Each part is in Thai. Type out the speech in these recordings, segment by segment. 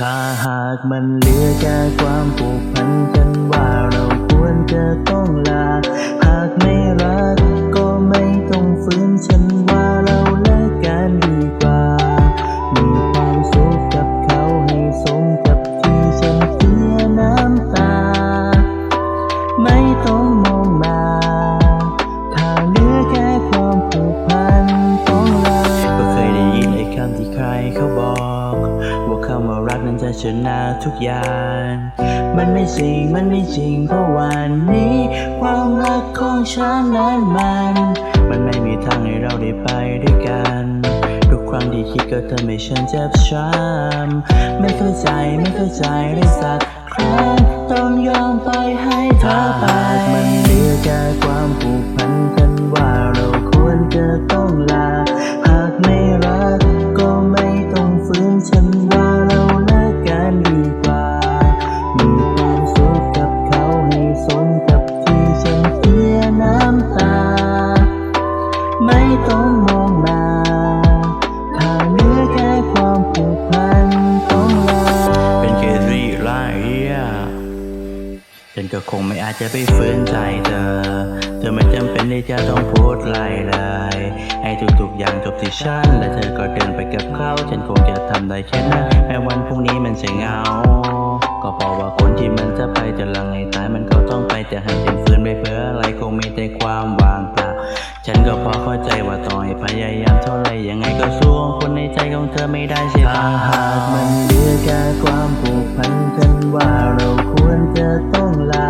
ถ้าหากมันเหลือแค่ความผูกพันฉันว่าเรา ชนะทุกอย่าง มันไม่จริง มันไม่จริง เพราะวันนี้ ความรักของฉันนั้นมัน มันไม่มีทางให้เราได้ไปด้วยกัน ทุกครั้งที่คิดก็ทำให้ฉันเจ็บช้ำไม่เข้าใจ ไม่เข้าใจเลยสักครั้ง สียน้ำตา ไม่ต้องมองมาถ้าเหลือแค่ความผูกพันของเราเป็นแค่รีไลฉันก็คงไม่อาจจะไปฝืนใจเธอ เธอไม่จำเป็นที่จะต้องพูดไล่เลย ให้ทุกๆอย่างจบที่ฉัน และเธอก็เดินไปกับเขา ฉันคงจะทำได้แค่นั้นแม้วันพรุ่งนี้มันจะเหงา ก็เพราะว่า ที่มันจะไปจะลังให้ตายมันก็ต้องไปจะให้เต็มฟื้นไปเพื่ออะไรคงมีแต่ความว่างเปล่าฉันก็พอเข้าใจว่าต่อยพยายามเท่าไรยังไงก็สู้คนในใจของเธอไม่ได้ใช่ปะหากมันเดือดแก่ความผูกพันฉันว่าเราควรจะต้องลา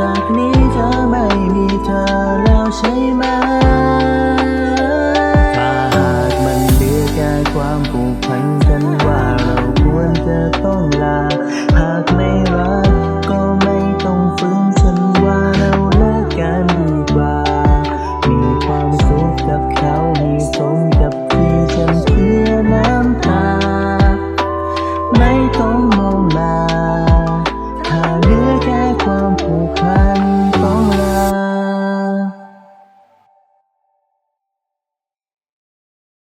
จากนี้จะไม่มีเธอ